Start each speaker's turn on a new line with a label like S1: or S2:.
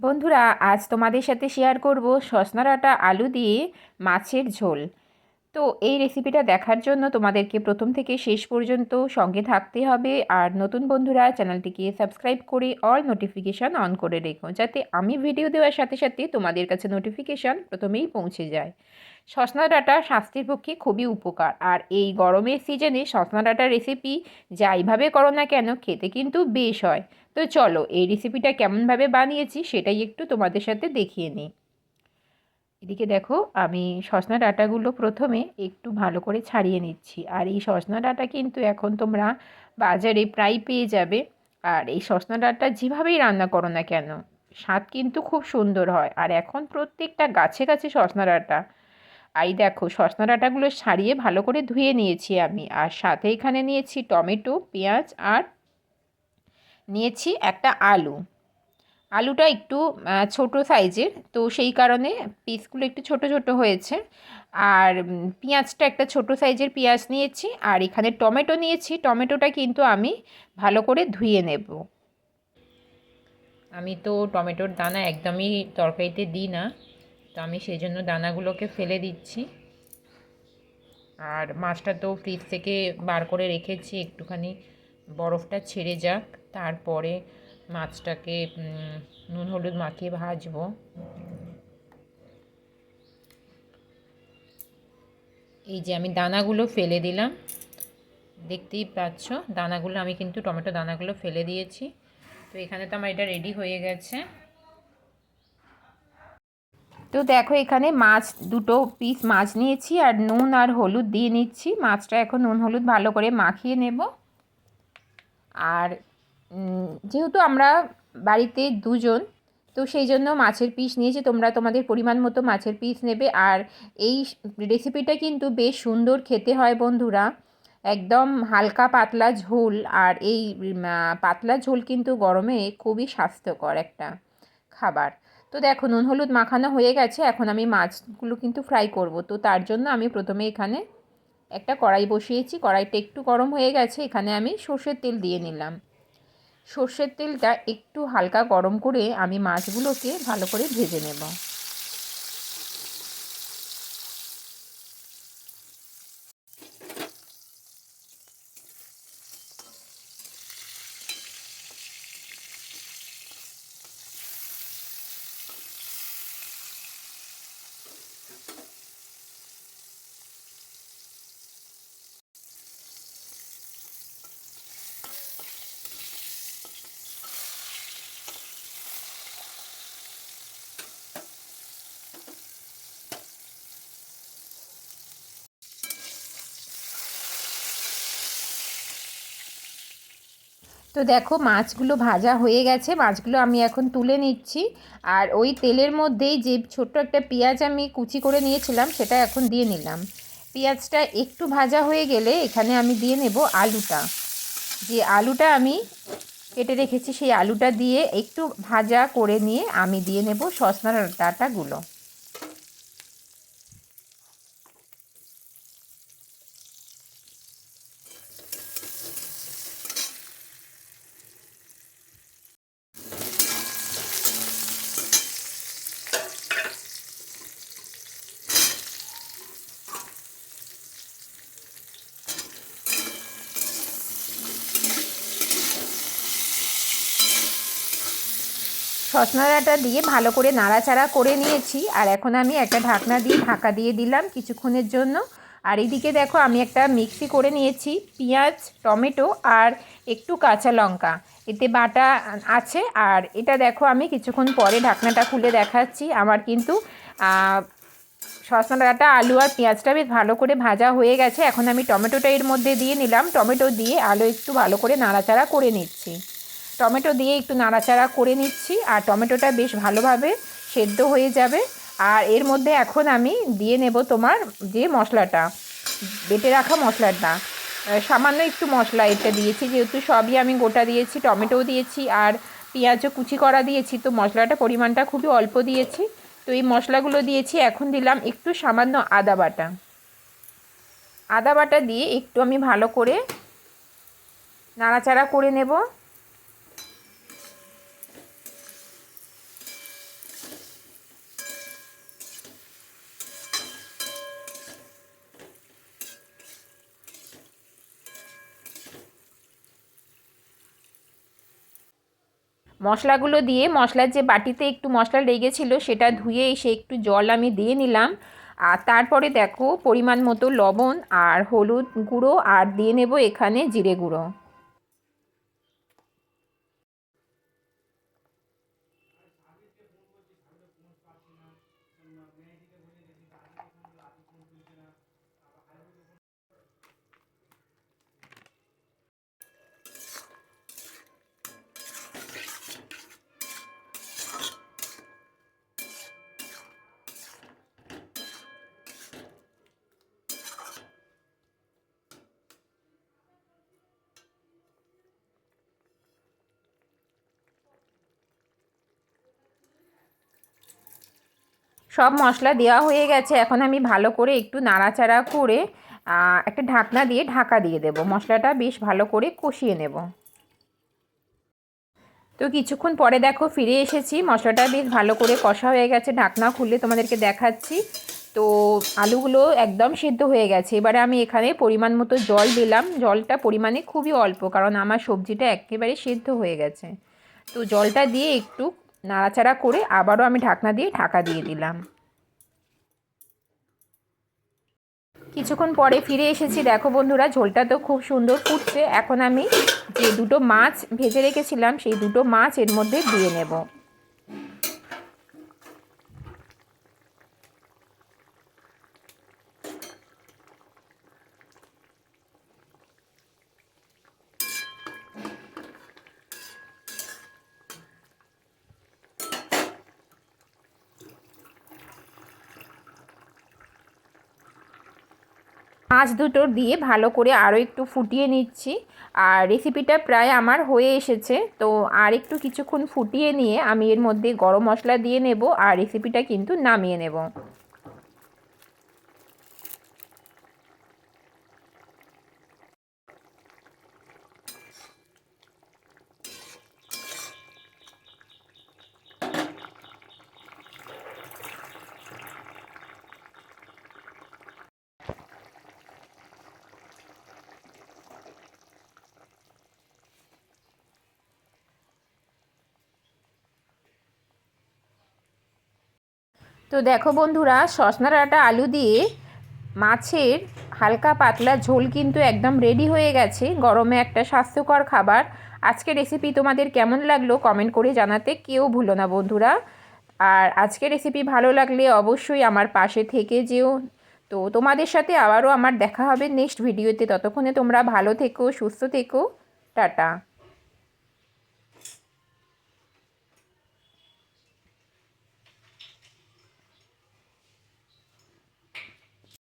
S1: বন্ধুরা, আজ তোমাদের সাথে শেয়ার করব সজনা ডাঁটা আলু দিয়ে মাছের ঝোল। তো এই রেসিপিটা দেখার জন্য তোমাদেরকে প্রথম থেকে শেষ পর্যন্ত সঙ্গে থাকতে হবে। আর নতুন বন্ধুরা, চ্যানেলটিকে সাবস্ক্রাইব করে অল নোটিফিকেশান অন করে রেখো, যাতে আমি ভিডিও দেওয়ার সাথে সাথে তোমাদের কাছে নোটিফিকেশান প্রথমেই পৌঁছে যায়। সজনা ডাঁটা স্বাস্থ্যের পক্ষে খুবই উপকার। আর এই গরমের সিজনে সজনা ডাঁটার রেসিপি যাইভাবে করো না কেন, খেতে কিন্তু বেশ হয়। তো চলো, এই রেসিপিটা কেমনভাবে বানিয়েছি সেটাই একটু তোমাদের সাথে দেখিয়ে নিই। এদিকে দেখো, আমি সজনা ডাঁটাগুলো প্রথমে একটু ভালো করে ছাড়িয়ে নিচ্ছি। আর এই সজনা ডাঁটা কিন্তু এখন তোমরা বাজারে প্রায় পেয়ে যাবে। আর এই সজনা ডাঁটা যেভাবেই রান্না করো না কেন, স্বাদ কিন্তু খুব সুন্দর হয়। আর এখন প্রত্যেকটা গাছে গাছে সজনা ডাঁটা। আই দেখো সজনা ডাঁটাগুলো ছাড়িয়ে ভালো করে ধুয়ে নিয়েছি আমি। আর সাথে এখানে নিয়েছি টমেটো, পেঁয়াজ আর নিয়েছি একটা আলু। আলুটা একটু ছোট সাইজের, তো সেই কারণে পিসগুলো একটু ছোট ছোট হয়েছে। আর পেঁয়াজটা একটা ছোট সাইজের পেঁয়াজ নিয়েছি, আর এখানে টমেটো নিয়েছি। টমেটোটা কিন্তু আমি ভালো করে ধুয়ে নেব। আমি তো টমেটোর দানা একদমই তরকারিতে দিই না, তো আমি সেই জন্য দানাগুলোকে ফেলে দিচ্ছি। আর মাছটা তো ফ্রিজ থেকে বার করে রেখেছি, একটুখানি বরফটা ছেড়ে যাক। তারপরে মাছটাকে নুন, হলুদ মাখিয়ে ভাজবো। এই যে আমি দানাগুলো ফেলে দিলাম, দেখতেই পাচ্ছ, দানাগুলো, আমি কিন্তু টমেটো দানাগুলো ফেলে দিয়েছি। তো এখানে তো আমার এটা রেডি হয়ে গেছে। তো দেখো, এখানে মাছ, দুটো পিস মাছ নিয়েছি, আর নুন আর হলুদ দিয়ে নিচ্ছি। মাছটা এখন নুন, হলুদ ভালো করে মাখিয়ে নেব। আর যেহেতু আমরা বাড়িতে দুজন, তো সেই জন্য মাছের পিস নিয়েছি তোমরা তোমাদের পরিমাণ মতো মাছের পিস নেবে। আর এই রেসিপিটা কিন্তু বেশ সুন্দর খেতে হয় বন্ধুরা। একদম হালকা পাতলা ঝোল, আর এই পাতলা ঝোল কিন্তু গরমে খুবই স্বাস্থ্যকর একটা খাবার। তো দেখো, নুন, হলুদ মাখানো হয়ে গেছে, এখন আমি মাছগুলো কিন্তু ফ্রাই করব। তো তার জন্য আমি প্রথমে এখানে একটা কড়াই বসিয়েছি। কড়াইটা একটু গরম হয়ে গেছে, এখানে আমি সর্ষের তেল দিয়ে নিলাম। সর্ষের তেলটা একটু হালকা গরম করে আমি মাছগুলোকে ভালো করে ভেজে নেব। তো দেখো মাছগুলো ভাজা হয়ে গেছে, মাছগুলো আমি এখন তুলে নিচ্ছি। আর ওই তেলের মধ্যেই যে ছোট্ট একটা পেঁয়াজ আমি কুচি করে নিয়েছিলাম, সেটা এখন দিয়ে নিলাম। পেঁয়াজটা একটু ভাজা হয়ে গেলে এখানে আমি দিয়ে নেব আলুটা। যে আলুটা আমি কেটে রেখেছি, সেই আলুটা দিয়ে একটু ভাজা করে নিয়ে আমি দিয়ে নেব সসনার ডাটাগুলো। সজনা ডাঁটা দিয়ে ভালো করে নাড়াচাড়া করে নিয়েছি। আর এখন আমি একটা ঢাকনা দিয়ে ঢাকা দিয়ে দিলাম কিছুক্ষণের জন্য। আর এইদিকে দেখো আমি একটা মিক্সি করে নিয়েছি, পেঁয়াজ, টমেটো আর একটু কাঁচা লঙ্কা। এতে বাটা আছে। আর এটা দেখো আমি কিছুক্ষণ পরে ঢাকনাটা খুলে দেখাচ্ছি। আমার কিন্তু সজনা ডাঁটা আলু আর পেঁয়াজটা বেশ ভালো করে ভাজা হয়ে গেছে। এখন আমি টমেটোটা এর মধ্যে দিয়ে নিলাম। টমেটো দিয়ে আলু একটু ভালো করে নাড়াচাড়া করে নিচ্ছি। টমেটো দিয়ে একটু নাড়াচাড়া করে নিচ্ছি, আর টমেটোটা বেশ ভালোভাবে সেদ্ধ হয়ে যাবে। আর এর মধ্যে এখন আমি দিয়ে নেব তোমার যে মশলাটা, বেটে রাখা মশলাটা। সামান্য একটু মশলা এটা দিয়েছি, যেহেতু সবই আমি গোটা দিয়েছি, টমেটোও দিয়েছি, আর পেঁয়াজও কুচি করা দিয়েছি, তো মশলাটা পরিমাণটা খুবই অল্প দিয়েছি। তো এই মশলাগুলো দিয়েছি, এখন দিলাম একটু সামান্য আদা বাটা। আদা বাটা দিয়ে একটু আমি ভালো করে নাড়াচাড়া করে নেব। মশলাগুলো দিয়ে মশলার যে বাটিতে একটু মশলা লেগেছিল সেটা ধুয়ে এসে একটু জল আমি দিয়ে নিলাম। আর তারপরে দেখো পরিমাণ মতো লবণ আর হলুদ গুঁড়ো আর দিয়ে নেব এখানে জিরে গুঁড়ো। সব মশলা দেওয়া হয়ে গেছে। এখন আমি ভালো করে একটু নাড়াচাড়া করে একটা ঢাকনা দিয়ে ঢাকা দিয়ে দেব। মশলাটা বেশ ভালো করে কষিয়ে নেব। তো কিছুক্ষণ পরে দেখো ফিরে এসেছি। মশলাটা বেশ ভালো করে কষা হয়ে গেছে। ঢাকনা খুললে তোমাদেরকে দেখাচ্ছি। তো আলুগুলো একদম সিদ্ধ হয়ে গেছে। এবারে আমি এখানে পরিমাণ মতো জল দিলাম। জলটা পরিমাণে খুবই অল্প, কারণ আমার সবজিটা একেবারে সিদ্ধ হয়ে গেছে। তো জলটা দিয়ে একটু নাড়াচাড়া করে আবারও আমি ঢাকনা দিয়ে ঢাকা দিয়ে দিলাম। কিছুক্ষণ পরে ফিরে এসেছি। দেখো বন্ধুরা, ঝোলটা তো খুব সুন্দর ফুটছে। এখন আমি যে দুটো মাছ ভেজে রেখেছিলাম, সেই দুটো মাছ এর মধ্যে দিয়ে নেব। মাছ দুটো দিয়ে ভালো করে আরও একটু ফুটিয়ে নিচ্ছি। আর রেসিপিটা প্রায় আমার হয়ে এসেছে। তো আর একটু কিছুক্ষণ ফুটিয়ে নিয়ে আমি এর মধ্যে গরম মশলা দিয়ে নেব আর রেসিপিটা কিন্তু নামিয়ে নেব। তো দেখো বন্ধুরা, সসনা ডাঁটা আলু দিয়ে মাছের হালকা পাতলা ঝোল কিন্তু একদম রেডি হয়ে গেছে। গরমে একটা স্বাস্থ্যকর খাবার। আজকের রেসিপি তোমাদের কেমন লাগল কমেন্ট করে জানাতে কেউ ভুলো না বন্ধুরা। আর আজকের রেসিপি ভালো লাগলে অবশ্যই আমার পাশে থেকে যেও। তো তোমাদের সাথে আবারও আমার দেখা হবে নেক্সট ভিডিওতে ততক্ষণে তোমরা ভালো থেকো, সুস্থ থেকো। টাটা।